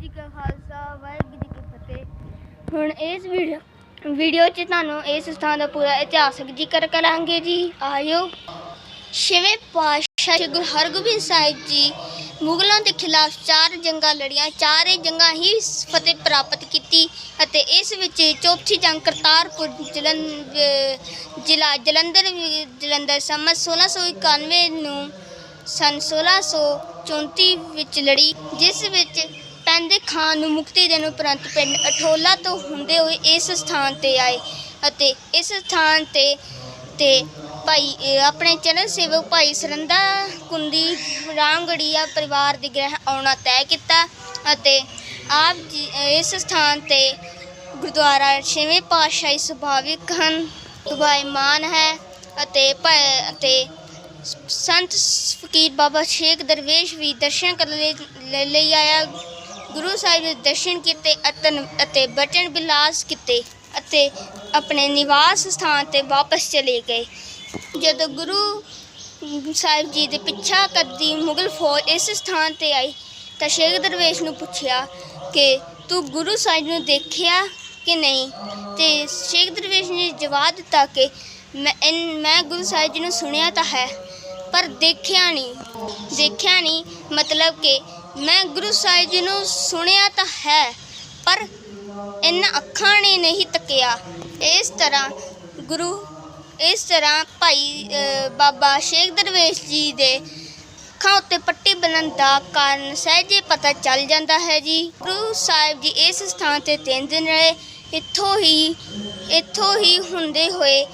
ਜੀ ਕਾ ਖਾਲਸਾ, ਵਾਹਿਗੁਰੂ ਜੀ ਕੀ ਫਤਿਹ। ਹੁਣ ਇਸ ਵੀਡੀਓ ਵੀਡੀਓ 'ਚ ਤੁਹਾਨੂੰ ਇਸ ਸਥਾਨ ਦਾ ਪੂਰਾ ਇਤਿਹਾਸਕ ਜ਼ਿਕਰ ਕਰਾਂਗੇ ਜੀ। ਆਇਓ। ਛੇਵੇਂ ਪਾਤਸ਼ਾਹ ਸ਼੍ਰੀ ਗੁਰੂ ਹਰਗੋਬਿੰਦ ਸਾਹਿਬ ਜੀ ਮੁਗਲਾਂ ਦੇ ਖਿਲਾਫ ਚਾਰ ਜੰਗਾਂ ਲੜੀਆਂ, ਚਾਰੇ ਜੰਗਾਂ ਹੀ ਫਤਿਹ ਪ੍ਰਾਪਤ ਕੀਤੀ ਅਤੇ ਇਸ ਵਿੱਚ ਚੌਥੀ ਜੰਗ ਕਰਤਾਰਪੁਰ ਜਲੰਧਰ ਜ਼ਿਲ੍ਹਾ ਜਲੰਧਰ ਜਲੰਧਰ ਸੰਮਤ 1691 ਨੂੰ ਸਨ 1634 ਵਿੱਚ ਲੜੀ, ਜਿਸ ਵਿੱਚ ਪੈਂਦੇ ਖਾਨ ਨੂੰ ਮੁਕਤੀ ਦੇਣ ਉਪਰੰਤ ਪਿੰਡ ਅਠੋਲਾ ਤੋਂ ਹੁੰਦੇ ਹੋਏ ਇਸ ਸਥਾਨ ਤੇ ਆਏ ਅਤੇ ਇਸ ਸਥਾਨ ਤੇ ਤੇ ਭਾਈ ਆਪਣੇ ਚਰਨ ਸੇਵਕ ਭਾਈ ਸਰੰਦਾ ਕੁੰਦੀ ਰਾਮਗੜੀਆ ਪਰਿਵਾਰ ਦੇ ਗ੍ਰਹਿ ਆਉਣਾ ਤੈਅ ਕੀਤਾ ਅਤੇ ਆਪ ਜੀ ਇਸ ਸਥਾਨ ਤੇ ਗੁਰਦੁਆਰਾ ਛੇਵੇਂ ਪਾਤਸ਼ਾਹੀ ਸੁਭਾਵਿਕ ਹਨ। ਸੁਭਾਈਮਾਨ ਹੈ ਅਤੇ ਭੈ- ਅਤੇ ਸੰਤ ਫਕੀਰ ਬਾਬਾ ਸ਼ੇਖ ਦਰਵੇਸ਼ ਵੀ ਦਰਸ਼ਨ ਕਰਨ ਲਈ ਲੈ- ਲਈ ਆਇਆ। ਗੁਰੂ ਸਾਹਿਬ ਦੇ ਦਰਸ਼ਨ ਕੀਤੇ, ਅਤਨ ਅਤੇ ਬਚਨ ਬਿਲਾਸ ਕੀਤੇ ਅਤੇ ਆਪਣੇ ਨਿਵਾਸ ਸਥਾਨ ਤੇ ਵਾਪਸ ਚਲੇ ਗਏ। ਜਦੋਂ ਗੁਰੂ ਸਾਹਿਬ ਜੀ ਦੇ ਪਿੱਛਾ ਕਰਦੀ ਮੁਗਲ ਫੌਜ ਇਸ ਸਥਾਨ ਤੇ ਆਈ ਤਾਂ ਸ਼ੇਖ ਦਰਵੇਸ਼ ਨੂੰ ਪੁੱਛਿਆ ਕਿ, ਤੂੰ ਗੁਰੂ ਸਾਹਿਬ ਨੂੰ ਦੇਖਿਆ ਕਿ ਨਹੀਂ? ਤੇ ਸ਼ੇਖ ਦਰਵੇਸ਼ ਨੇ ਜਵਾਬ ਦਿੱਤਾ ਕਿ, ਮੈਂ ਮੈਂ ਗੁਰੂ ਸਾਹਿਬ ਜੀ ਨੂੰ ਸੁਣਿਆ ਤਾਂ ਹੈ, ਪਰ ਦੇਖਿਆ ਨਹੀਂ। ਦੇਖਿਆ ਨਹੀਂ ਮਤਲਬ ਕਿ ਮੈਂ ਗੁਰੂ ਸਾਹਿਬ ਜੀ ਨੂੰ ਸੁਣਿਆ ਤਾਂ ਹੈ, ਪਰ ਇਹਨਾਂ ਅੱਖਾਂ ਨੇ ਨਹੀਂ ਤੱਕਿਆ। ਇਸ ਤਰ੍ਹਾਂ ਗੁਰੂ, ਇਸ ਤਰ੍ਹਾਂ ਭਾਈ ਬਾਬਾ ਸ਼ੇਖ ਦਰਵੇਸ਼ ਜੀ ਦੇ ਅੱਖਾਂ ਉੱਤੇ ਪੱਟੀ ਬਣਨ ਦਾ ਕਾਰਨ ਸਹਿਜੇ ਪਤਾ ਚੱਲ ਜਾਂਦਾ ਹੈ ਜੀ। ਗੁਰੂ ਸਾਹਿਬ ਜੀ ਇਸ ਸਥਾਨ ਤੇ ਤਿੰਨ ਦਿਨ ਰਹੇ। ਇੱਥੋਂ ਹੀ ਇੱਥੋਂ ਹੀ ਹੁੰਦੇ ਹੋਏ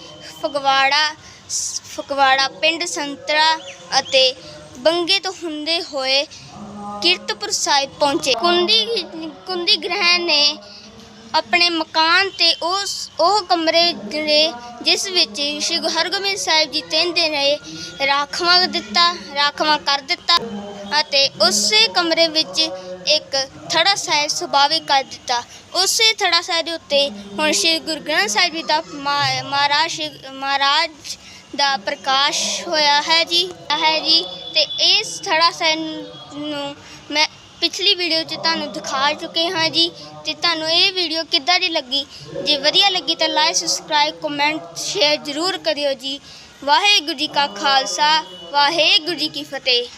ਫਗਵਾੜਾ ਸ- ਫਗਵਾੜਾ ਪਿੰਡ ਸੰਤਰਾ ਅਤੇ ਬੰਗੇ ਤੋਂ ਹੁੰਦੇ ਹੋਏ ਕੀਰਤਪੁਰ ਸਾਹਿਬ ਪਹੁੰਚੇ। ਕੁੰਦੀ ਕੁੰਦੀ ਗ੍ਰਹਿ ਨੇ ਆਪਣੇ ਮਕਾਨ ਤੇ ਉਸ, ਉਹ ਕਮਰੇ ਜਿਹੜੇ ਜਿਸ ਵਿੱਚ ਸ਼੍ਰੀ ਗੁਰੂ ਹਰਗੋਬਿੰਦ ਸਾਹਿਬ ਜੀ ਤਿੰਨ ਰਹੇ, ਰਾਖਵਾਂ ਦਿੱਤਾ, ਰਾਖਵਾਂ ਕਰ ਦਿੱਤਾ ਅਤੇ ਉਸੇ ਕਮਰੇ ਵਿੱਚ ਇੱਕ ਥੜਾ ਸਾਹਿਬ ਸੁਭਾਵਿਕ ਕਰ ਦਿੱਤਾ। ਉਸੇ ਥੜਾ ਸਾਹਿਬ ਦੇ ਉੱਤੇ ਹੁਣ ਸ਼੍ਰੀ ਗੁਰੂ ਗ੍ਰੰਥ ਸਾਹਿਬ ਜੀ ਦਾ ਮਾ- ਮਹਾਰਾਜ, ਸ਼੍ਰੀ- ਮਹਾਰਾਜ ਦਾ ਪ੍ਰਕਾਸ਼ ਹੋਇਆ ਹੈ ਜੀ। ਹੈ ਜੀ। ਤੇ ਇਸ ਥੜਾ ਸੈਨ ਨੂੰ ਮੈਂ ਪਿਛਲੀ ਵੀਡੀਓ 'ਚ ਤੁਹਾਨੂੰ ਦਿਖਾ ਚੁੱਕੇ ਹਾਂ ਜੀ ਤੇ ਤੁਹਾਨੂੰ ਇਹ ਵੀਡੀਓ ਕਿੱਦਾਂ ਦੀ ਲੱਗੀ? ਜੇ ਵਧੀਆ ਲੱਗੀ ਤਾਂ ਲਾਈਕ ਸਬਸਕ੍ਰਾਈਬ ਕਮੈਂਟ ਸ਼ੇਅਰ ਜ਼ਰੂਰ ਕਰਿਓ ਜੀ। ਵਾਹਿਗੁਰੂ ਜੀ ਕਾ ਖਾਲਸਾ, ਵਾਹਿਗੁਰੂ ਜੀ ਕੀ ਫਤਿਹ।